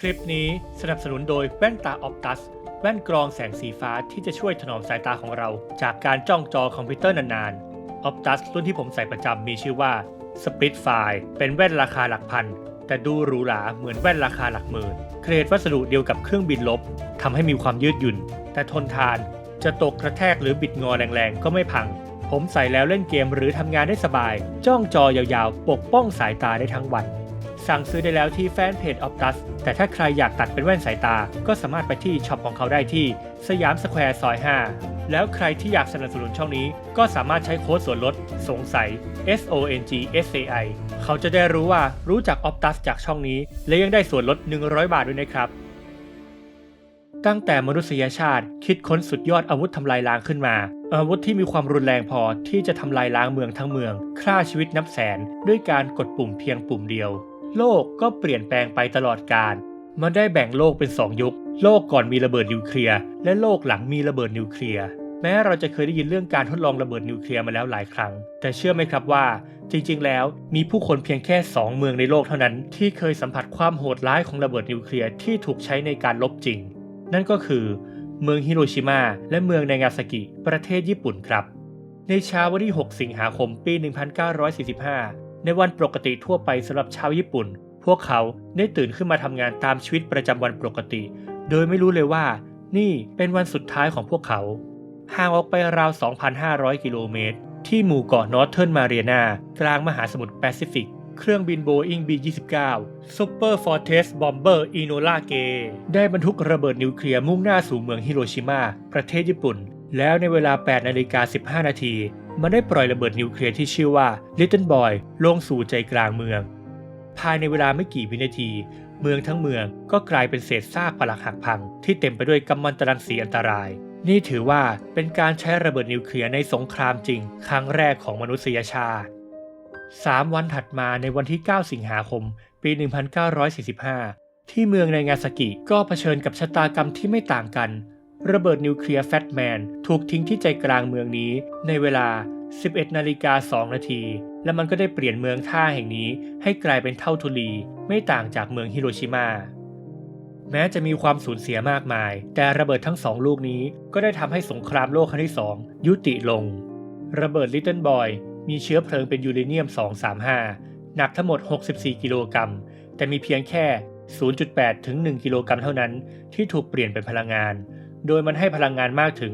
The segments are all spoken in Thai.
คลิปนี้สนับสนุนโดยแว่นตาออ t ตัส แว่นกรองแสงสีฟ้าที่จะช่วยถนอมสายตาของเรา จากการจ้องจอคอมพิวเตอร์นานๆออ t ตัสรุ่นที่ผมใส่ประจำมีชื่อว่า Split f i เป็นแว่นราคาหลักพัน แต่ดูหรูหราเหมือนแว่นราคาหลักหมื่นเกรดวัสดุเดียวกับเครื่องบินลบทำให้มีความยืดหยุ่น แต่ทนทาน จะตกกระแทกหรือบิดงอแรงๆ ก็ไม่พัง ผมใส่แล้วเล่นเกมหรือทำงานได้สบาย จ้องจอยาวๆ ปกป้องสายตาได้ทั้งวัน สั่งซื้อได้แล้วที่แฟนเพจ Optus แต่ถ้าใครอยากตัดเป็นแว่นสายตา ก็สามารถไปที่ช็อปของเขาได้ที่สยามสแควร์ซอย 5 แล้วใครที่อยากสนับสนุนช่องนี้ ก็สามารถใช้โค้ดส่วนลดสงสัย S O N G S A I เขาจะได้รู้ว่ารู้จัก Optus จากช่องนี้ และยังได้ส่วนลด 100 บาทด้วยนะครับ ตั้งแต่มนุษยชาติคิดค้นสุดยอดอาวุธทำลายล้างขึ้นมา อาวุธที่มีความรุนแรงพอที่จะทำลายล้างเมืองทั้งเมืองฆ่าชีวิตนับแสนด้วยการกดปุ่มเพียงปุ่มเดียว โลกก็เปลี่ยนแปลงไปตลอดกาลมันได้แบ่งโลกเป็นสองยุค โลกก่อนมีระเบิดนิวเคลียร์และโลกหลังมีระเบิดนิวเคลียร์ แม้เราจะเคยได้ยินเรื่องการทดลองระเบิดนิวเคลียร์มาแล้วหลายครั้ง แต่เชื่อไหมครับว่า จริงๆ แล้วมีผู้คนเพียงแค่ 2 เมืองในโลกเท่านั้น ที่เคยสัมผัสความโหดร้ายของระเบิดนิวเคลียร์ที่ถูกใช้ในการลบจริง นั่นก็คือ เมืองฮิโรชิมาและเมืองนางาซากิ ประเทศญี่ปุ่นครับในเช้าวันที่ 6 สิงหาคม ปี 1945 ในวันปกติทั่วไปสำหรับชาวญี่ปุ่น พวกเขาได้ตื่นขึ้นมาทำงานตามชีวิตประจำวันปกติ โดยไม่รู้เลยว่า นี่เป็นวันสุดท้ายของพวกเขา ห่างออกไปราว 2,500 กิโลเมตร ที่หมู่เกาะนอร์เทิร์นมาเรียนากลางมหาสมุทรแปซิฟิก เครื่องบินโบอิง B-29 Super Fortress Bomber Enola Gay ได้บรรทุกระเบิดนิวเคลียร์มุ่งหน้าสู่เมืองฮิโรชิมา ประเทศญี่ปุ่น แล้วในเวลา 8 นาฬิกา 15 นาที มันได้ปล่อยระเบิดนิวเคลียร์ที่ชื่อว่า Little Boy ลงสู่ใจกลางเมือง ภายในเวลาไม่กี่วินาที เมืองทั้งเมืองก็กลายเป็นเศษซากปรักหักพัง ที่เต็มไปด้วยกัมมันตรังสีอันตราย นี่ถือว่าเป็นการใช้ระเบิดนิวเคลียร์ในสงครามจริง ครั้งแรกของมนุษยชาติสามวันถัดมาในวันที่ 9 สิงหาคม ปี 1945 ที่เมืองในงาซากิก็เผชิญกับชะตากรรมที่ไม่ต่างกัน ระเบิดนิวเคลียร์แฟตแมนถูกทิ้งที่ใจกลางเมืองนี้ ในเวลา 11นาฬิกา2นาที และมันก็ได้เปลี่ยนเมืองท่าแห่งนี้ให้กลายเป็นเท่าทุลี ไม่ต่างจากเมืองฮิโรชิมาแม้จะมีความสูญเสียมากมาย แต่ระเบิดทั้งสองลูกนี้ก็ได้ทำให้สงครามโลกครั้งที่สองยุติลง ระเบิดลิตเติ้ลบอยมีเชื้อเพลิงเป็นยูเรเนียม 235 หนักทั้งหมด 64 กิโลกรัม แต่มีเพียงแค่ 0.8 ถึง 1 กิโลกรัมเท่านั้นที่ถูกเปลี่ยนเป็นพลังงาน โดยมันให้พลังงานมากถึง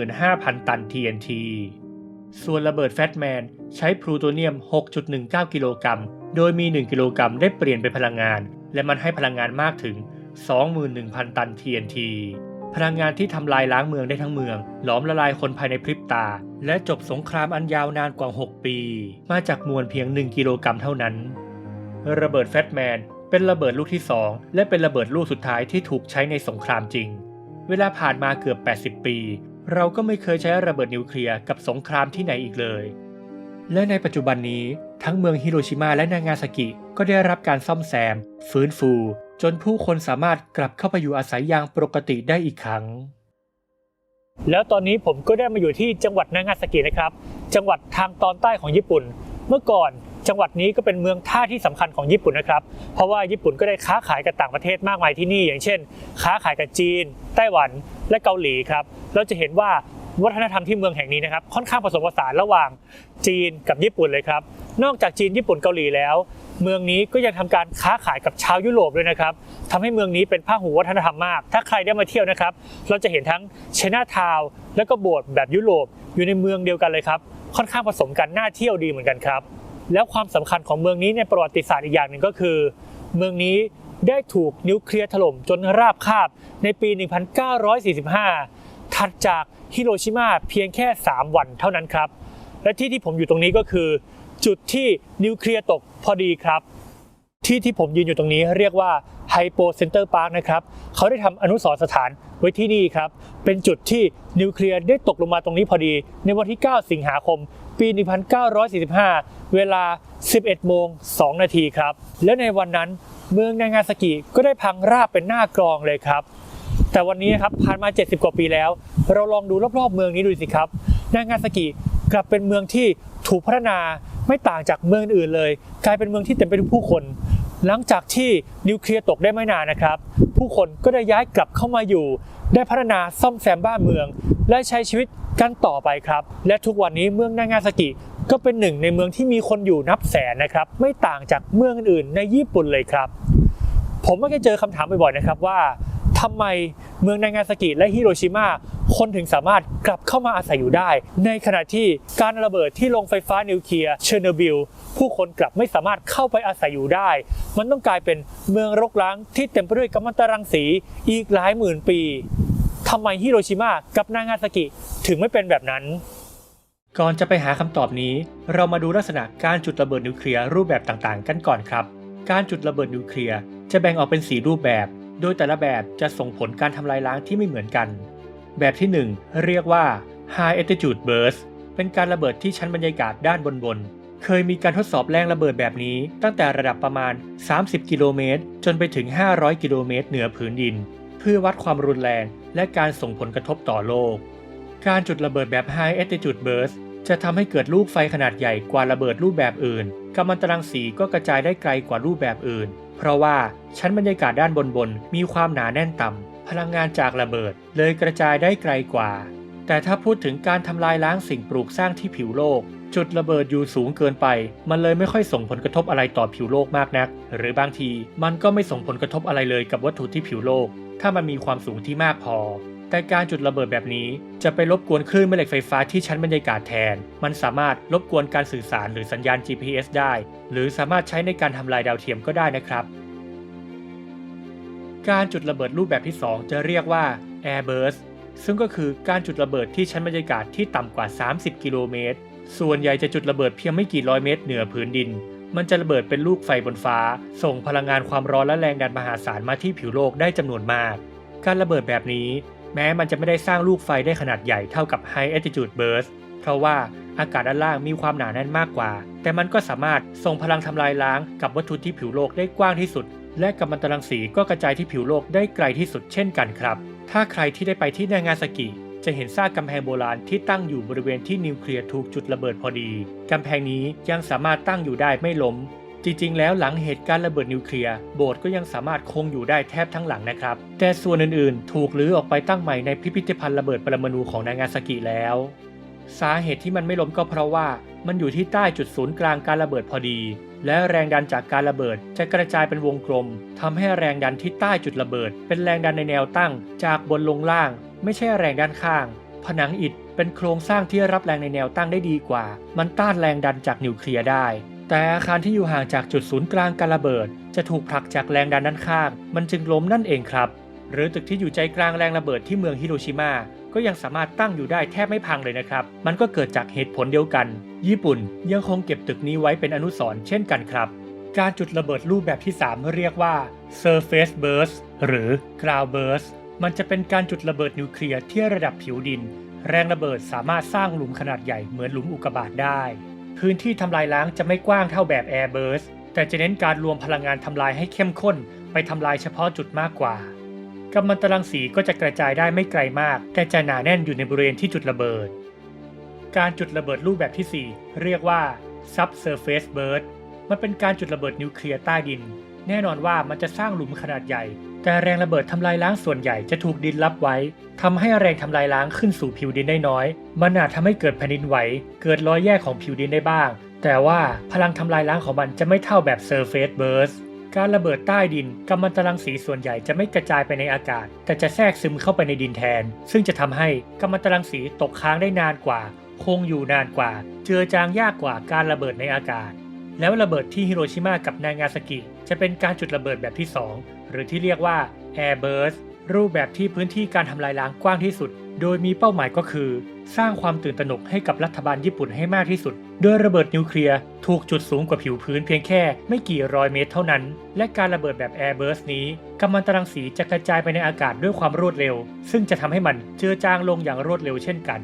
15,000 ตัน TNT ส่วนระเบิดแฟตแมนใช้พลูโตเนียม 6.19 กิโลกรัม โดยมี 1 กิโลกรัมได้เปลี่ยนเป็นพลังงาน และมันให้พลังงานมากถึง 21,000 ตัน TNT พลังงานที่ทำลายล้างเมืองได้ทั้งเมือง หลอมละลายคนภายในพริบตา และจบสงครามอันยาวนานกว่า 6 ปี มาจากมวลเพียง 1 กิโลกรัมเท่านั้น ระเบิดแฟตแมนเป็นระเบิดลูกที่ 2 และเป็นระเบิดลูกสุดท้ายที่ถูกใช้ในสงครามจริง เวลาผ่านมาเกือบ 80 ปี เราก็ไม่เคยใช้ระเบิดนิวเคลียร์กับสงครามที่ไหนอีกเลย และในปัจจุบันนี้ทั้งเมืองฮิโรชิมาและนางาซากิก็ได้รับการซ่อมแซม ฟื้นฟู จนผู้คนสามารถกลับเข้าไปอยู่อาศัยอย่างปกติได้อีกครั้ง แล้วตอนนี้ผมก็ได้มาอยู่ที่จังหวัดนางาซากินะครับ จังหวัดทางตอนใต้ของญี่ปุ่น เมื่อก่อน จังหวัดนี้ก็เป็นเมืองท่าที่สำคัญของญี่ปุ่นนะครับ เพราะว่าญี่ปุ่นก็ได้ค้าขายกับต่างประเทศมากมายที่นี่ อย่างเช่น ค้าขายกับจีน ไต้หวันและเกาหลีครับเราจะเห็นว่าวัฒนธรรมที่เมืองแห่งนี้นะครับค่อนข้างผสมผสานระหว่างจีนกับญี่ปุ่นเลยครับ นอกจากจีนญี่ปุ่นเกาหลีแล้ว เมืองนี้ก็ยังทำการค้าขายกับชาวยุโรปด้วยนะครับทำให้เมืองนี้เป็นพหูวัฒนธรรมมาก ถ้าใครได้มาเที่ยวนะครับ เราจะเห็นทั้งเชนาทาวและก็โบสถ์แบบยุโรปอยู่ในเมืองเดียวกันเลยครับ ค่อนข้างผสมกันน่าเที่ยวดีเหมือนกันครับ แล้วความสำคัญของเมืองนี้ในประวัติศาสตร์อีกอย่างหนึ่งก็คือ เมืองนี้ได้ถูกนิวเคลียร์ถล่มจนราบคาบในปี 1945 ถัดจากฮิโรชิมาเพียงแค่ 3 วันเท่านั้นครับ และที่ที่ผมอยู่ตรงนี้ก็คือ จุดที่นิวเคลียร์ตกพอดีครับ ที่ที่ผมยืนอยู่ตรงนี้เรียกว่าไฮโปเซ็นเตอร์พาร์คนะครับเขาได้ทำอนุสรสถานไว้ที่นี่ครับ เป็นจุดที่นิวเคลียร์ได้ตกลงมาตรงนี้พอดี ในวันที่ 9 สิงหาคม ปี 1945 เวลา 11 โมง 2 นาทีครับ และในวันนั้นเมืองนางาซากิก็ได้พังราบเป็นหน้ากรองเลยครับ แต่วันนี้ครับผ่านมา 70 กว่าปีแล้ว เราลองดูรอบๆ เมืองนี้ดูสิครับ นางาซากิกลับเป็นเมืองที่ถูกพัฒนาไม่ต่างจากเมืองอื่นเลย กลายเป็นเมืองที่เต็มไปด้วยผู้คน หลังจากที่นิวเคลียร์ตกได้ไม่นานนะครับ ผู้คนก็ได้ย้ายกลับเข้ามาอยู่ ได้พัฒนาซ่อมแซมบ้านเมือง และใช้ชีวิตกันต่อไปครับ และทุกวันนี้เมืองนางาซากิ ก็เป็นหนึ่งในเมืองที่มีคนอยู่นับแสนนะครับ ไม่ต่างจากเมืองอื่นในญี่ปุ่นเลยครับ ผมมักจะเจอคำถามบ่อยๆนะครับว่าทำไมเมืองนางาซากิและฮิโรชิมาคนถึงสามารถกลับเข้ามาอาศัยอยู่ได้ ในขณะที่การระเบิดที่โรงไฟฟ้านิวเคลียร์เชอร์โนบิลผู้คนกลับไม่สามารถเข้าไปอาศัยอยู่ได้ มันต้องกลายเป็นเมืองรกร้างที่เต็มไปด้วยกัมมันตรังสีอีกหลายหมื่นปีทำไมฮิโรชิมากับนางาซากิถึงไม่เป็นแบบนั้น ก่อนจะไปหาคำตอบนี้ เรามาดูลักษณะการจุดระเบิดนิวเคลียร์รูปแบบต่างๆ กันก่อนครับ การจุดระเบิดนิวเคลียร์จะแบ่งออกเป็น 4 รูปแบบ โดยแต่ละแบบจะส่งผลการทำลายล้างที่ไม่เหมือนกัน แบบที่ 1 เรียกว่า High Altitude Burst เป็นการระเบิดที่ชั้นบรรยากาศด้านบนๆเคยมีการทดสอบแรงระเบิดแบบนี้ ตั้งแต่ระดับประมาณ 30 กิโลเมตร จนไปถึง 500 กิโลเมตรเหนือผืนดิน เพื่อวัดความรุนแรงและการส่งผลกระทบต่อโลก การจุดระเบิดแบบ High Altitude Burst จะทำให้เกิดลูกไฟขนาดใหญ่กว่าระเบิดรูปแบบอื่นกัมมันตรังสีก็กระจายได้ไกลกว่ารูปแบบอื่น เพราะว่าชั้นบรรยากาศด้านบนบนๆมีความหนาแน่นต่ำพลังงานจากระเบิดเลยกระจายได้ไกลกว่า แต่ถ้าพูดถึงการทำลายล้างสิ่งปลูกสร้างที่ผิวโลก จุดระเบิดอยู่สูงเกินไป มันเลยไม่ค่อยส่งผลกระทบอะไรต่อผิวโลกมากนัก หรือบางทีมันก็ไม่ส่งผลกระทบอะไรเลยกับวัตถุที่ผิวโลก ถ้ามันมีความสูงที่มากพอ แต่การจุดระเบิดแบบนี้จะไปรบกวนคลื่นแม่เหล็กไฟฟ้าที่ชั้นบรรยากาศแทน มันสามารถรบกวนการสื่อสารหรือสัญญาณ GPS ได้ หรือสามารถใช้ในการทำลายดาวเทียมก็ได้นะครับ การจุดระเบิดรูปแบบที่ 2 จะเรียกว่า Air Burst ซึ่งก็คือการจุดระเบิดที่ชั้นบรรยากาศที่ต่ำกว่า 30 กิโลเมตร ส่วนใหญ่จะจุดระเบิดเพียงไม่กี่ร้อยเมตรเหนือพื้นดิน มันจะระเบิดเป็นลูกไฟบนฟ้า ส่งพลังงานความร้อนและแรงดันมหาศาลมาที่ผิวโลกได้จำนวนมาก การระเบิดแบบนี้ แม้มันจะไม่ได้สร้างลูกไฟได้ขนาดใหญ่เท่ากับ High Altitude Burst เพราะว่าอากาศด้านล่างมีความหนาแน่นมากกว่า แต่มันก็สามารถส่งพลังทำลายล้างกับวัตถุที่ผิวโลกได้กว้างที่สุด และกัมมันตรังสีก็กระจายที่ผิวโลกได้ไกลที่สุดเช่นกันครับ ถ้าใครที่ได้ไปที่นางาซากิจะเห็นซากกำแพงโบราณที่ตั้งอยู่บริเวณที่นิวเคลียร์ถูกจุดระเบิดพอดี กำแพงนี้ยังสามารถตั้งอยู่ได้ไม่ล้ม จริงๆ แล้วหลังเหตุการณ์ระเบิดนิวเคลียร์โบสถ์ก็ยังสามารถคงอยู่ได้แทบทั้งหลังนะครับ แต่ส่วนอื่นๆ ถูกลื้อออกไปตั้งใหม่ในพิพิธภัณฑ์ระเบิดปรมาณูของนางาซากิแล้ว สาเหตุที่มันไม่ล้มก็เพราะว่ามันอยู่ที่ใต้จุดศูนย์กลางการระเบิดพอดี และแรงดันจากการระเบิดจะกระจายเป็นวงกลมทำให้แรงดันที่ใต้จุดระเบิด เป็นแรงดันในแนวตั้ง จากบนลงล่าง ไม่ใช่แรงด้านข้าง ผนังอิฐเป็นโครงสร้างที่รับแรงในแนวตั้งได้ดีกว่า มันต้านแรงดันจากนิวเคลียร์ได้ แต่อาคารที่อยู่ห่างจากจุดศูนย์กลางการระเบิด จะถูกผลักจากแรงดันด้านข้าง มันจึงล้มนั่นเองครับ หรือตึกที่อยู่ใจกลางแรงระเบิดที่เมืองฮิโรชิมาก็ยังสามารถตั้งอยู่ได้แทบไม่พังเลยนะครับ มันก็เกิดจากเหตุผลเดียวกัน ญี่ปุ่นยังคงเก็บตึกนี้ไว้เป็นอนุสรณ์เช่นกันครับ การจุดระเบิดรูปแบบที่ 3 เรียกว่า surface burst หรือ ground burst มันจะเป็นการจุดระเบิดนิวเคลียร์ที่ระดับผิวดิน แรงระเบิดสามารถสร้างหลุมขนาดใหญ่เหมือนหลุมอุกกาบาตได้ พื้นที่ทำลายล้างจะไม่กว้างเท่าแบบ air burst แต่จะเน้นการรวมพลังงานทำลายให้เข้มข้น ไปทำลายเฉพาะจุดมากกว่ากัมมันตรังสีก็จะกระจายได้ไม่ไกลมาก แต่จะหนาแน่นอยู่ในบริเวณที่จุดระเบิด การจุดระเบิดรูปแบบที่ 4 เรียกว่า subsurface burst มันเป็นการจุดระเบิดนิวเคลียร์ใต้ดิน แน่นอนว่ามันจะสร้างหลุมขนาดใหญ่ แต่แรงระเบิดทำลายล้างส่วนใหญ่จะถูกดินรับไว้ทำให้แรงทำลายล้างขึ้นสู่ผิวดินได้น้อย มันอาจทำให้เกิดแผ่นดินไหว เกิดรอยแยกของผิวดินได้บ้าง แต่ว่าพลังทำลายล้างของมันจะไม่เท่าแบบ surface burst การระเบิดใต้ดินกัมมันตรังสีส่วนใหญ่จะไม่กระจายไปในอากาศ แต่จะแทรกซึมเข้าไปในดินแทน ซึ่งจะทำให้กัมมันตรังสีตกค้างได้นานกว่า คงอยู่นานกว่า เจือจางยากกว่าการระเบิดในอากาศ แล้วระเบิดที่ฮิโรชิมากับนางาซากิ จะเป็นการจุดระเบิดแบบที่ 2 หรือที่เรียกว่า Air Burst รูปแบบที่พื้นที่การทำลายล้างกว้างที่สุด โดยมีเป้าหมายก็คือ สร้างความตื่นตระหนกให้กับรัฐบาลญี่ปุ่นให้มากที่สุด โดยระเบิดนิวเคลียร์ถูกจุดสูงกว่าผิวพื้นเพียงแค่ไม่กี่ร้อยเมตรเท่านั้น และการระเบิดแบบ Air Burst นี้กัมมันตรังสีจะกระจายไปในอากาศด้วยความรวดเร็ว ซึ่งจะทำให้มันเจือจางลงอย่างรวดเร็วเช่นกัน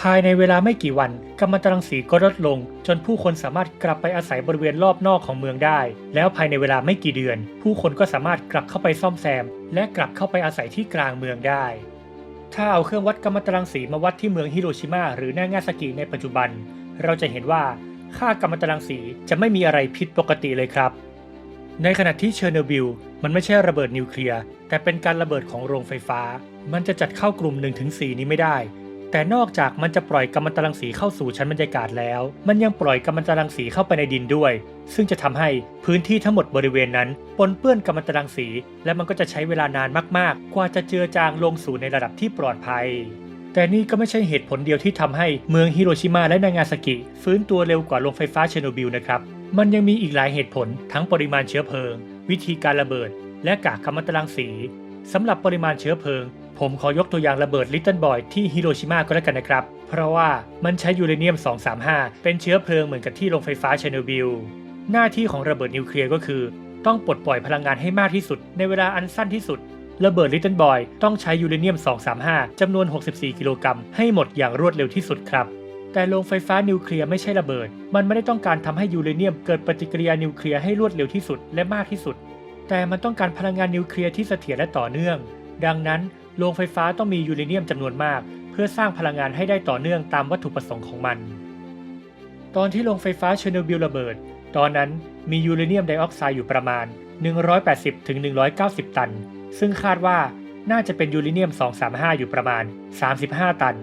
ภายในเวลาไม่กี่วันกัมมันตรังสีก็ลดลง จนผู้คนสามารถกลับไปอาศัยบริเวณรอบนอกของเมืองได้ แล้วภายในเวลาไม่กี่เดือน ผู้คนก็สามารถกลับเข้าไปซ่อมแซม และกลับเข้าไปอาศัยที่กลางเมืองได้ ถ้าเอาเครื่องวัดกัมมันตรังสีมาวัดที่เมืองฮิโรชิมาหรือนางาซากิในปัจจุบัน เราจะเห็นว่าค่ากัมมันตรังสีจะไม่มีอะไรผิดปกติเลยครับ ในขณะที่เชอร์โนบิลมันไม่ใช่ระเบิดนิวเคลียร์แต่เป็นการระเบิดของโรงไฟฟ้า มันจะจัดเข้ากลุ่ม 1-4 นี้ไม่ได้ แต่นอกจากมันจะปล่อยกัมมันตรังสีเข้าสู่ชั้นบรรยากาศแล้ว มันยังปล่อยกัมมันตรังสีเข้าไปในดินด้วย ซึ่งจะทำให้พื้นที่ทั้งหมดบริเวณนั้นปนเปื้อนกัมมันตรังสี และมันก็จะใช้เวลานานมากๆ กว่าจะเจือจางลงสู่ในระดับที่ปลอดภัย แต่นี่ก็ไม่ใช่เหตุผลเดียวที่ทำให้เมืองฮิโรชิมาและนางาซากิ ฟื้นตัวเร็วกว่าโรงไฟฟ้าเชโนบิลนะครับ มันยังมีอีกหลายเหตุผล ทั้งปริมาณเชื้อเพลิง วิธีการระเบิด และกากกัมมันตรังสีสำหรับปริมาณเชื้อเพลิง ผมขอยกตัวอย่างระเบิดลิตเติ้ลบอยที่ฮิโรชิมาก็แล้วกันนะครับ เพราะว่ามันใช้ยูเรเนียม 235 เป็นเชื้อเพลิงเหมือนกับที่โรงไฟฟ้าเชอร์โนบิล หน้าที่ของระเบิดนิวเคลียร์ก็คือ ต้องปลดปล่อยพลังงานให้มากที่สุด ในเวลาอันสั้นที่สุด ระเบิดลิตเติ้ลบอยต้องใช้ยูเรเนียม 235 จำนวน 64 กิโลกรัมให้หมดอย่างรวดเร็วที่สุดครับแต่โรงไฟฟ้านิวเคลียร์ไม่ใช่ระเบิด มันไม่ได้ต้องการทำให้ยูเรเนียมเกิดปฏิกิริยานิวเคลียร์ให้รวดเร็วที่สุดและมากที่สุด แต่มันต้องการพลังงานนิวเคลียร์ที่เสถียรและต่อเนื่อง ดังนั้น โรงไฟฟ้าต้องมียูเรเนียมจำนวนมาก เพื่อสร้างพลังงานให้ได้ต่อเนื่องตามวัตถุประสงค์ของมัน ตอนที่โรงไฟฟ้าเชอร์โนบิลระเบิด ตอนนั้นมียูเรเนียมไดออกไซด์อยู่ประมาณ 180ถึง190 ตัน ซึ่งคาดว่าน่าจะเป็นยูเรเนียม 235 อยู่ประมาณ 35 ตัน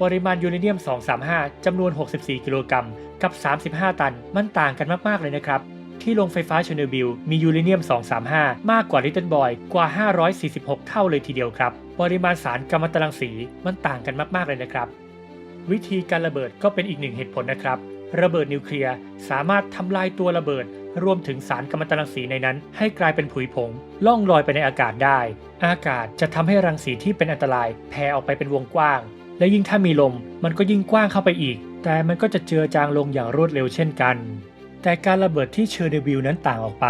ปริมาณยูเรเนียม 235 จำนวน 64 กิโลกรัม กับ 35 ตัน มันต่างกันมาก ๆ เลยนะครับ ที่โรงไฟฟ้าเชอร์โนบิลมียูเรเนียม 235 มากกว่าลิตเติ้ลบอยกว่า 546 เท่าเลยทีเดียวครับ ปริมาณสารกัมมันตรังสีมันต่างกันมาก ๆ เลยนะครับ วิธีการระเบิดก็เป็นอีกหนึ่งเหตุผลนะครับ ระเบิดนิวเคลียร์สามารถทำลายตัวระเบิด รวมถึงสารกัมมันตรังสีในนั้น ให้กลายเป็นผุยผง ล่องลอยไปในอากาศได้ อากาศจะทำให้รังสีที่เป็นอันตรายแผ่ออกไปเป็นวงกว้าง และยิ่งถ้ามีลมมันก็ยิ่งกว้างเข้าไปอีก แต่มันก็จะเจือจางลงอย่างรวดเร็วเช่นกัน แต่การระเบิดที่เชอร์โนบิลนั้นต่างออกไป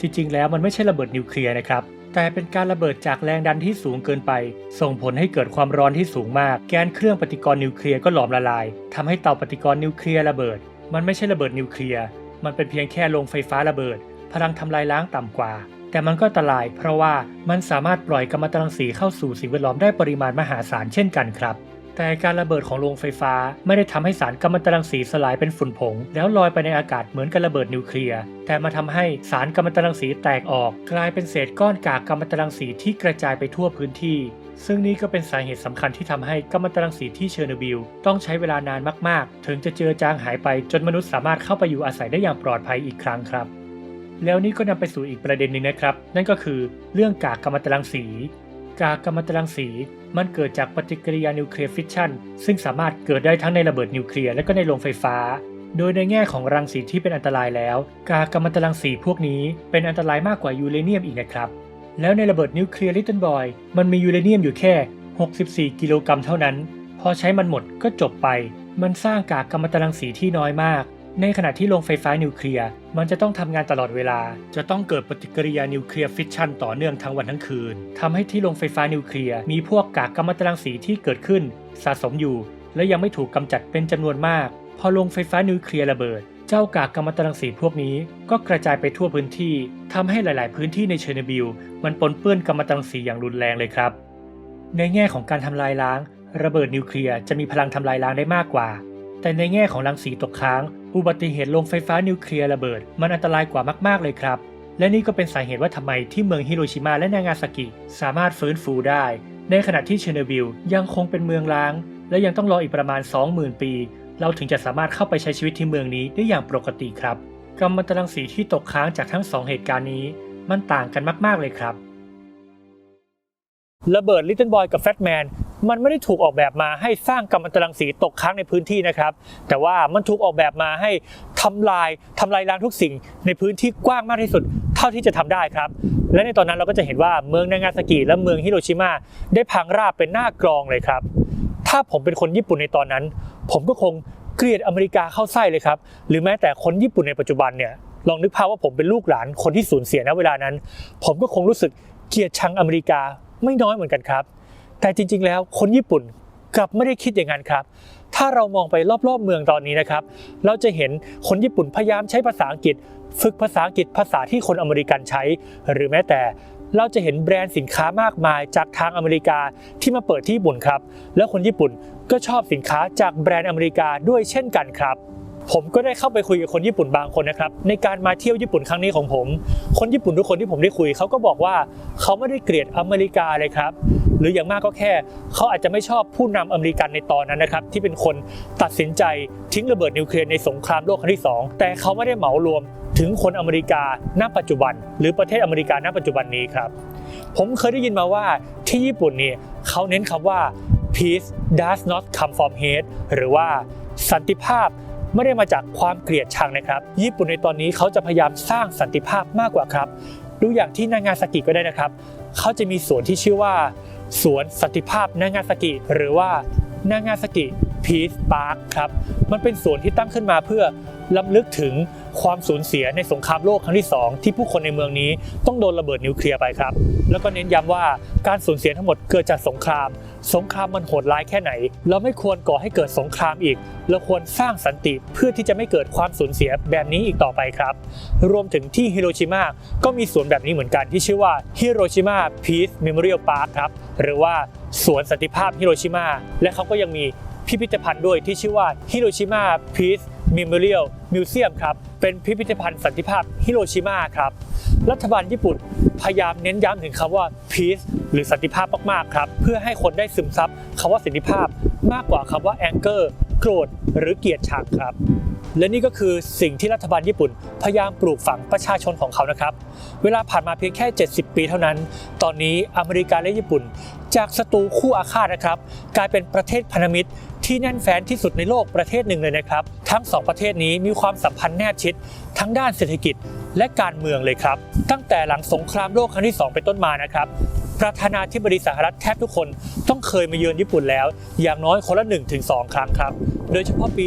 จริงๆ แล้วมันไม่ใช่ระเบิดนิวเคลียร์นะครับ แต่เป็นการระเบิดจากแรงดันที่สูงเกินไป ส่งผลให้เกิดความร้อนที่สูงมาก แกนเครื่องปฏิกรณ์นิวเคลียร์ก็หลอมละลายทำให้เตาปฏิกรณ์นิวเคลียร์ระเบิด มันไม่ใช่ระเบิดนิวเคลียร์ มันเป็นเพียงแค่โรงไฟฟ้าระเบิด พลังทำลายล้างต่ำกว่า แต่มันก็อันตราย เพราะว่ามันสามารถปล่อยกัมมันตรังสีเข้าสู่สิ่งแวดล้อมได้ปริมาณมหาศาลเช่นกันครับ แต่การระเบิดของโรงไฟฟ้าไม่ได้ทำให้สารกัมมันตรังสีสลายเป็นฝุ่นผง แล้วลอยไปในอากาศเหมือนกับระเบิดนิวเคลียร์ แต่มาทำให้สารกัมมันตรังสีแตกออก กลายเป็นเศษก้อนกากกัมมันตรังสีที่กระจายไปทั่วพื้นที่ ซึ่งนี่ก็เป็นสาเหตุสำคัญที่ทำให้กัมมันตรังสีที่เชอร์โนบิลต้องใช้เวลานานมากๆ ถึงจะเจือจางหายไปจนมนุษย์สามารถเข้าไปอยู่อาศัยได้อย่างปลอดภัยอีกครั้งครับแล้วนี่ก็นำไปสู่อีกประเด็นหนึ่งนะครับ นั่นก็คือเรื่องกากกัมมันตรังสี กากกัมมันตรังสี มันเกิดจากปฏิกิริยานิวเคลียร์ฟิชชันซึ่งสามารถเกิดได้ทั้งในระเบิดนิวเคลียร์และก็ในโรงไฟฟ้า โดยในแง่ของรังสีที่เป็นอันตรายแล้ว กากกัมมันตรังสีพวกนี้เป็นอันตรายมากกว่ายูเรเนียมอีกนะครับ แล้วในระเบิดนิวเคลียร์ลิตเติ้ลบอยมันมียูเรเนียมอยู่แค่ 64 กิโลกรัมเท่านั้น พอใช้มันหมดก็จบไป มันสร้างกากกัมมันตรังสีที่น้อยมาก ในขณะที่โรงไฟฟ้านิวเคลียร์มันจะต้องทำงานตลอดเวลา จะต้องเกิดปฏิกิริยานิวเคลียร์ฟิชชันต่อเนื่องทั้งวันทั้งคืนทำให้ที่โรงไฟฟ้านิวเคลียร์มีพวกกากกัมมันตรังสีที่เกิดขึ้น สะสมอยู่ และยังไม่ถูกกำจัดเป็นจำนวนมาก พอโรงไฟฟ้านิวเคลียร์ระเบิด เจ้ากากกัมมันตรังสีพวกนี้ก็กระจายไปทั่วพื้นที่ทำให้หลาย ๆ พื้นที่ในเชอร์โนบิลมันปนเปื้อนกัมมันตรังสีอย่างรุนแรงเลยครับ ในแง่ของการทำลายล้าง ระเบิดนิวเคลียร์จะมีพลังทำลายล้างได้มากกว่า แต่ในแง่ของรังสีตกค้าง อุบัติเหตุโรงไฟฟ้านิวเคลียร์ระเบิด มันอันตรายกว่ามากๆเลยครับ และนี่ก็เป็นสาเหตุว่าทำไมที่เมืองฮิโรชิมาและนางาซากิ สามารถฟื้นฟูได้ ในขณะที่เชอร์โนบิลยังคงเป็นเมืองร้าง และยังต้องรออีกประมาณ 20,000 ปี เราถึงจะสามารถเข้าไปใช้ชีวิตที่เมืองนี้ได้อย่างปกติครับกัมมันตรังสีที่ตกค้างจากทั้งสองเหตุการณ์นี้ มันต่างกันมากๆเลยครับ ระเบิด Little Boy กับ Fat Man มัน มันไม่ได้ถูกออกแบบมาให้สร้างกัมมันตรังสีตกค้างในพื้นที่นะครับ แต่ว่ามันถูกออกแบบมาให้ทำลายทำลายล้างทุกสิ่ง ในพื้นที่กว้างมากที่สุด เท่าที่จะทำได้ครับ และในตอนนั้นเราก็จะเห็นว่าเมืองนางาซากิและเมืองฮิโรชิมาได้พังราบเป็นหน้ากรองเลยครับ ถ้าผมเป็นคนญี่ปุ่นในตอนนั้น ผมก็คงเกลียดอเมริกาเข้าไส้เลยครับ หรือแม้แต่คนญี่ปุ่นในปัจจุบันเนี่ยลองนึกภาพว่าผมเป็นลูกหลานคนที่สูญเสียณเวลานั้น ผมก็คงรู้สึกเกลียดชังอเมริกาไม่น้อยเหมือนกันครับ แต่จริง ๆ แล้วคนญี่ปุ่นกลับไม่ได้คิดอย่างนั้นครับ ถ้าเรามองไปรอบๆเมืองตอนนี้นะครับ เราจะเห็นคนญี่ปุ่นพยายามใช้ภาษาอังกฤษ ฝึกภาษาอังกฤษภาษาที่คนอเมริกันใช้ หรือแม้แต่เราจะเห็นแบรนด์สินค้ามากมายจากทางอเมริกาที่มาเปิดที่ญี่ปุ่นครับ แล้วคนญี่ปุ่นก็ชอบสินค้าจากแบรนด์อเมริกาด้วยเช่นกันครับ ผมก็ได้เข้าไปคุยกับคนญี่ปุ่นบางคนนะครับในการมาเที่ยวญี่ปุ่นครั้งนี้ของผม คนญี่ปุ่นทุกคนที่ผมได้คุยเขาก็บอกว่าเขาไม่ได้เกลียดอเมริกาเลยครับ หรืออย่างมากก็แค่เขาอาจจะไม่ชอบผู้นำอเมริกันในตอนนั้นนะครับที่เป็นคนตัดสินใจทิ้งระเบิดนิวเคลียร์ในสงครามโลกครั้งที่สองแต่เขาไม่ได้เหมารวมถึงคนอเมริกาณปัจจุบัน หรือประเทศอเมริกาณปัจจุบันนี้ครับ ผมเคยได้ยินมาว่าที่ญี่ปุ่นเนี่ยเขาเน้นคำว่า peace does not come from hate หรือว่าสันติภาพไม่ได้มาจากความเกลียดชังนะครับ ญี่ปุ่นในตอนนี้เขาจะพยายามสร้างสันติภาพมากกว่าครับ ดูอย่างที่นางาซากิก็ได้นะครับ เขาจะมีสวนที่ชื่อว่า สวนสันติภาพนางาซากิ หรือว่านางาซากิพีซพาร์คครับ มันเป็นสวนที่ตั้งขึ้นมาเพื่อ ล้ำลึกถึงความสูญเสียในสงครามโลกครั้งที่ 2 ที่ผู้คนในเมืองนี้ต้องโดนระเบิดนิวเคลียร์ไปครับ แล้วก็เน้นย้ำว่าการสูญเสียทั้งหมดเกิดจากสงคราม สงครามมันโหดร้ายแค่ไหน เราไม่ควรก่อให้เกิดสงครามอีก เราควรสร้างสันติเพื่อที่จะไม่เกิดความสูญเสียแบบนี้อีกต่อไปครับ รวมถึงที่ฮิโรชิมาก็มีสวนแบบนี้เหมือนกันที่ชื่อว่าฮิโรชิมา Peace Memorial Park คครับหรือว่าสวนสันติภาพฮิโรชิมาและเขาก็ยังมีพิพิธภัณฑ์ด้วยที่ชื่อว่าฮิโรชิมา Peace Memorial Museum ครับ เป็นพิพิธภัณฑ์สันติภาพฮิโรชิมาครับ รัฐบาลญี่ปุ่นพยายามเน้นย้ำถึงคำว่า peace หรือสันติภาพมากๆครับ เพื่อให้คนได้ซึมซับคำว่าสันติภาพมากกว่าคำว่า anger โกรธหรือเกลียดชังครับ และนี่ก็คือสิ่งที่รัฐบาลญี่ปุ่น พยายามปลูกฝังประชาชนของเขานะครับ เวลาผ่านมาเพียงแค่ 70 ปีเท่านั้น ตอนนี้อเมริกาและญี่ปุ่น จากศัตรูคู่อาฆาตนะครับ กลายเป็นประเทศพันธมิตรที่แน่นแฟ้นที่สุดในโลกประเทศหนึ่งเลยนะครับ ทั้งสองประเทศนี้มีความสัมพันธ์แนบชิด ทั้งด้านเศรษฐกิจและการเมืองเลยครับ ตั้งแต่หลังสงครามโลกครั้งที่ 2 เป็นต้นมานะครับ ประธานาธิบดีสหรัฐแทบทุกคนต้องเคยมาเยือนญี่ปุ่นแล้ว อย่างน้อยคนละ 1-2 ครั้งครับ โดยเฉพาะปี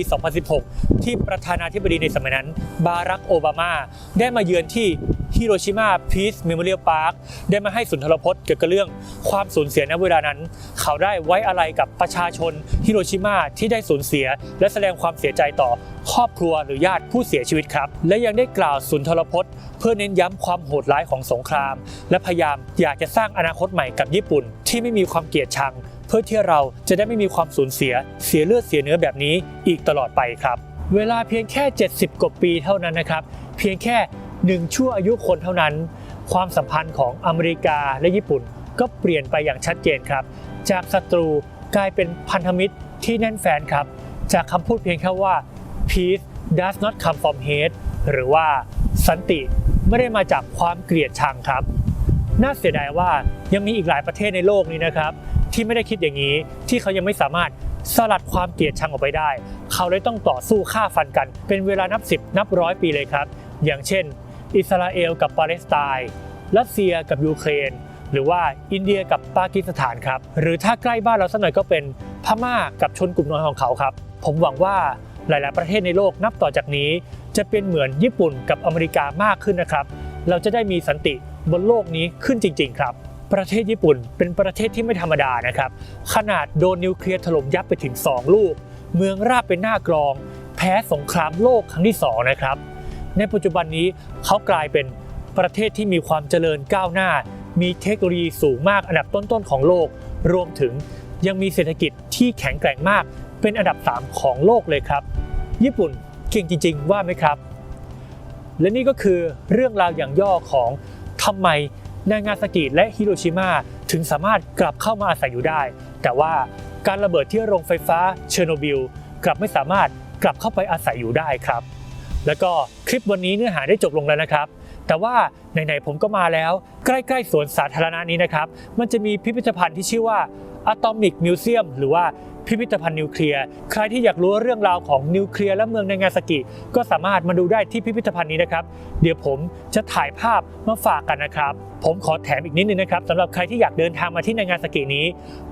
2016 ที่ประธานาธิบดีในสมัยนั้น บารักโอบามา ได้มาเยือนที่ฮิโรชิมาพีซเมโมเรียลพาร์คได้มาให้สุนทรพจน์เกี่ยวกับเรื่องความสูญเสียในเวลานั้น เขาได้ไว้อะไรกับประชาชนฮิโรชิมาที่ได้สูญเสีย และแสดงความเสียใจต่อครอบครัวหรือญาติผู้เสียชีวิตครับ และยังได้กล่าวสุนทรพจน์ เพื่อเน้นย้ำความโหดร้ายของสงคราม และพยายามอยากจะสร้างอนาคตใหม่กับญี่ปุ่น ที่ไม่มีความเกลียดชัง เพื่อที่เราจะได้ไม่มีความสูญเสีย เสียเลือดเสียเนื้อแบบนี้อีกตลอดไปครับ เวลาเพียงแค่ 70 กว่าปีเท่านั้นนะครับ เพียงแค่หนึ่งชั่วอายุคนเท่านั้น ความสัมพันธ์ของอเมริกาและญี่ปุ่น ก็เปลี่ยนไปอย่างชัดเจนครับ จากศัตรูกลายเป็นพันธมิตรที่แน่นแฟนครับ จากคำพูดเพียงแค่ว่า peace does not come from hate หรือว่าสันติไม่ได้มาจากความเกลียดชังครับ น่าเสียดายว่ายังมีอีกหลายประเทศในโลกนี้นะครับ ที่ไม่ได้คิดอย่างนี้ที่เขายังไม่สามารถสลัดความเกลียดชังออกไปได้ เขาเลยต้องต่อสู้ฆ่าฟันกัน เป็นเวลานับสิบนับร้อยปีเลยครับ อย่างเช่น อิสราเอลกับปาเลสไตน์รัสเซียกับยูเครน หรือว่าอินเดียกับปากีสถานครับ หรือถ้าใกล้บ้านเราสักหน่อยก็เป็นพม่ากับชนกลุ่มน้อยของเขาครับ ผมหวังว่าหลาย ๆ ประเทศในโลกนับต่อจากนี้ จะเป็นเหมือนญี่ปุ่นกับอเมริกามากขึ้นนะครับ เราจะได้มีสันติ บนโลกนี้ขึ้นจริง ๆ ครับ ประเทศญี่ปุ่นเป็นประเทศที่ไม่ธรรมดานะครับ ขนาดโดนนิวเคลียร์ถล่มยับไปถึง 2 ลูก เมืองราบเป็นหน้ากรอง แพ้สงครามโลกครั้งที่ 2 นะครับ ในปัจจุบันนี้เขากลายเป็นประเทศที่มีความเจริญก้าวหน้า มีเทคโนโลยีสูงมากอันดับต้นๆของโลก รวมถึงยังมีเศรษฐกิจที่แข็งแกร่งมาก เป็นอันดับ 3 ของโลกเลยครับ ญี่ปุ่นเก่งจริง ๆ ว่าไหมครับ และนี่ก็คือเรื่องราวอย่างย่อของ ทำไมนางาซากิและฮิโรชิมาถึงสามารถกลับเข้ามาอาศัยอยู่ได้ แต่ว่าการระเบิดที่โรงไฟฟ้าเชอร์โนบิลกลับไม่สามารถกลับเข้าไปอาศัยอยู่ได้ครับ แล้วก็คลิปวันนี้เนื้อหาได้จบลงแล้วนะครับ แต่ว่าไหนๆผมก็มาแล้ว ใกล้ๆสวนสาธารณะนี้นะครับ มันจะมีพิพิธภัณฑ์ที่ชื่อว่า Atomic Museum หรือว่า พิพิธภัณฑ์นิวเคลียร์ ใครที่อยากรู้เรื่องราวของนิวเคลียร์และเมืองนงาซากิ ก็สามารถมาดูได้ที่พิพิธภัณฑ์นี้นะครับ เดี๋ยวผมจะถ่ายภาพมาฝากกันนะครับ ผมขอแถมอีกนิดนึงนะครับสำหรับใครที่อยากเดินทางมาที่นงาซากินี้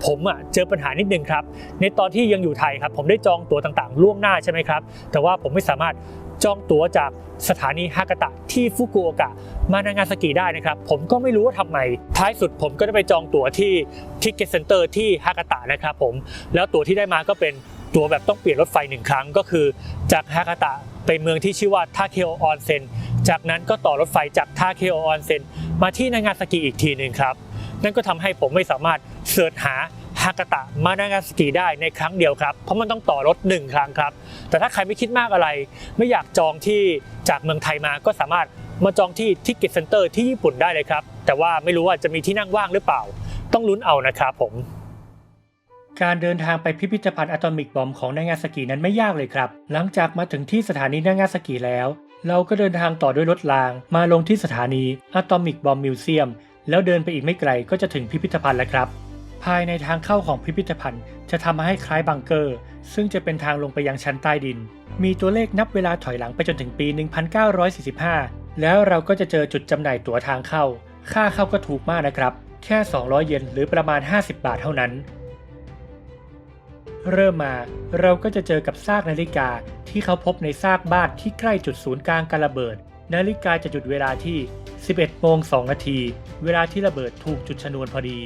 ผมอะเจอปัญหานิดนึงครับ ในตอนที่ยังอยู่ไทยครับ ผมได้จองตั๋วต่างๆ ล่วงหน้าใช่ไหมครับ แต่ว่าผมไม่สามารถ จองตั๋วจากสถานีฮากาตะที่ฟุกุโอกะมานางาซากิได้นะครับ ผมก็ไม่รู้ว่าทำไม ท้ายสุดผมก็ได้ไปจองตั๋วที่ทิกเก็ตเซ็นเตอร์ที่ฮากาตะนะครับผมแล้วตั๋วที่ได้มาก็เป็นตั๋วแบบต้องเปลี่ยนรถไฟหนึ่งครั้งก็คือจากฮากาตะไปเมืองที่ชื่อว่าทาเคโอออนเซ็นจากนั้นก็ต่อรถไฟจากทาเคโอออนเซ็นมาที่นางาซากิอีกทีหนึ่งครับ นั่นก็ทำให้ผมไม่สามารถเสิร์ชหา ฮากาตะมานางาสกิได้ในครั้งเดียวครับ เพราะมันต้องต่อรถ 1 ครั้งครับ แต่ถ้าใครไม่คิดมากอะไร ไม่อยากจองที่จากเมืองไทยมาก็สามารถมาจองที่ทิกเก็ตเซ็นเตอร์ที่ญี่ปุ่นได้เลยครับ แต่ว่าไม่รู้ว่าจะมีที่นั่งว่างหรือเปล่า ต้องลุ้นเอานะครับผม การเดินทางไปพิพิธภัณฑ์อะตอมิกบอมของนางาซากินั้นไม่ยากเลยครับ หลังจากมาถึงที่สถานีนางาซากิแล้ว เราก็เดินทางต่อด้วยรถราง มาลงที่สถานีอะตอมิกบอมมิวเซียมแล้วเดินไปอีกไม่ไกลก็จะถึงพิพิธภัณฑ์แล้วครับ ภายในทางเข้าของพิพิธภัณฑ์ จะทำมาให้คล้ายบังเกอร์ ซึ่งจะเป็นทางลงไปยังชั้นใต้ดิน มีตัวเลขนับเวลาถอยหลังไปจนถึงปี 1945 แล้วเราก็จะเจอจุดจำหน่ายตั๋วทางเข้า ค่าเข้าก็ถูกมากนะครับ แค่ 200 เยนหรือประมาณ 50 บาทเท่านั้น เริ่มมาเราก็จะเจอกับซากนาฬิกาที่เขาพบในซากบ้านที่ใกล้จุดศูนย์กลางการระเบิด นาฬิกาจะจุดเวลาที่ 11โมง2นาที เวลาที่ระเบิดถูกจุดชนวนพอดี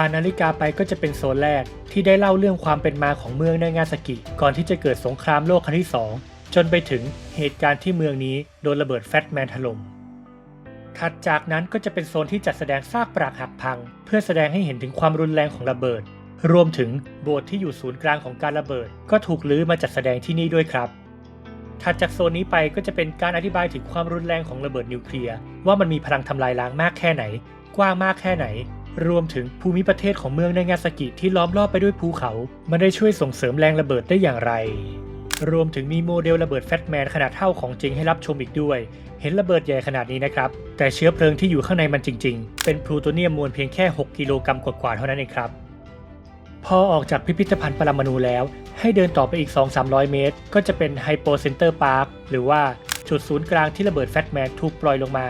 านนาฬิกาไปก็จะเป็นโซนแรก ที่ได้เล่าเรื่องความเป็นมาของเมืองในงาซากิ ก่อนที่จะเกิดสงครามโลกครั้งที่ 2 จนไปถึงเหตุการณ์ที่เมืองนี้โดนระเบิดแฟตแมนถล่มถัดจากนั้นก็จะเป็นโซนที่จัดแสดงซากปรักหักพัง เพื่อแสดงให้เห็นถึงความรุนแรงของระเบิด รวมถึงโบสถ์ที่อยู่ศูนย์กลางของการระเบิด ก็ถูกลื้อมาจัดแสดงที่นี่ด้วยครับถัดจากโซนนี้ไปก็จะเป็นการอธิบายถึงความรุนแรงของระเบิดนิวเคลียร์ว่ามันมีพลังทำลายล้างมากแค่ไหน กว้างมากแค่ไหน รวมถึงภูมิประเทศของเมืองนางาซากิที่ล้อมรอบไปด้วยภูเขา มันได้ช่วยส่งเสริมแรงระเบิดได้อย่างไร รวมถึงมีโมเดลระเบิดแฟตแมนขนาดเท่าของจริงให้รับชมอีกด้วย เห็นระเบิดใหญ่ขนาดนี้นะครับ แต่เชื้อเพลิงที่อยู่ข้างในมันจริง ๆ เป็นพลูโตเนียมมวลเพียงแค่ 6 กิโลกรัมกว่าๆเท่านั้นเองครับ พอออกจากพิพิธภัณฑ์ปรมาณูแล้ว ให้เดินต่อไปอีก 2-300 เมตร ก็จะเป็นไฮโปเซนเตอร์พาร์คหรือว่าจุดศูนย์กลางที่ระเบิดแฟตแมนถูกปล่อยลงมา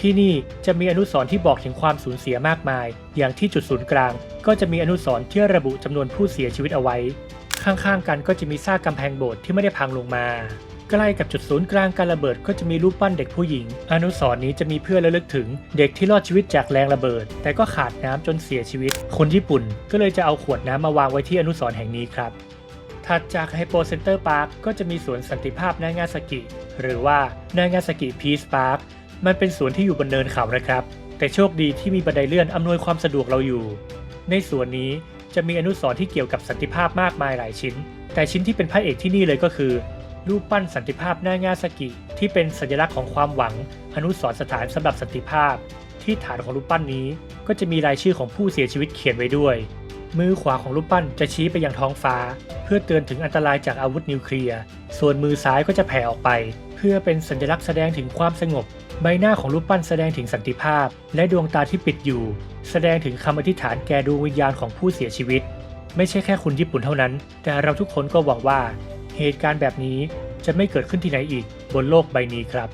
ที่นี่จะมีอนุสรณ์ที่บอกถึงความสูญเสียมากมาย อย่างที่จุดศูนย์กลาง ก็จะมีอนุสรณ์ที่ระบุจำนวนผู้เสียชีวิตเอาไว้ ข้างๆ กันก็จะมีซากกำแพงโบสถ์ที่ไม่ได้พังลงมา ใกล้กับจุดศูนย์กลางการระเบิดก็จะมีรูปปั้นเด็กผู้หญิง อนุสรณ์นี้จะมีเพื่อระลึกถึงเด็กที่รอดชีวิตจากแรงระเบิด แต่ก็ขาดน้ำจนเสียชีวิต คนญี่ปุ่นก็เลยจะเอาขวดน้ำมาวางไว้ที่อนุสรณ์แห่งนี้ครับถัดจากไฮโปเซนเตอร์พาร์คก็จะมีสวนสันติภาพนางาซากิ หรือว่านางาซากิพีซพาร์ค มันเป็นสวนที่อยู่บนเนินเขานะครับ แต่โชคดีที่มีบันไดเลื่อนอำนวยความสะดวกเราอยู่ ในสวนนี้จะมีอนุสรณ์ที่เกี่ยวกับสันติภาพมากมายหลายชิ้น แต่ชิ้นที่เป็นพระเอกที่นี่เลยก็คือ รูปปั้นสันติภาพหน้างาซากิ ที่เป็นสัญลักษณ์ของความหวัง อนุสรณ์สถานสำหรับสันติภาพ ที่ฐานของรูปปั้นนี้ก็จะมีรายชื่อของผู้เสียชีวิตเขียนไว้ด้วย มือขวาของรูปปั้นจะชี้ไปยังท้องฟ้า เพื่อเตือนถึงอันตรายจากอาวุธนิวเคลียร์ ส่วนมือซ้ายก็จะแผ่ออกไป เพื่อเป็นสัญลักษณ์แสดงถึงความสงบ ใบหน้าของรูปปั้นแสดงถึงสันติภาพ และดวงตาที่ปิดอยู่ แสดงถึงคำอธิษฐานแก่ดวงวิญญาณของผู้เสียชีวิต ไม่ใช่แค่คนญี่ปุ่นเท่านั้น แต่เราทุกคนก็หวังว่า เหตุการณ์แบบนี้จะไม่เกิดขึ้นที่ไหนอีกบนโลกใบนี้ครับ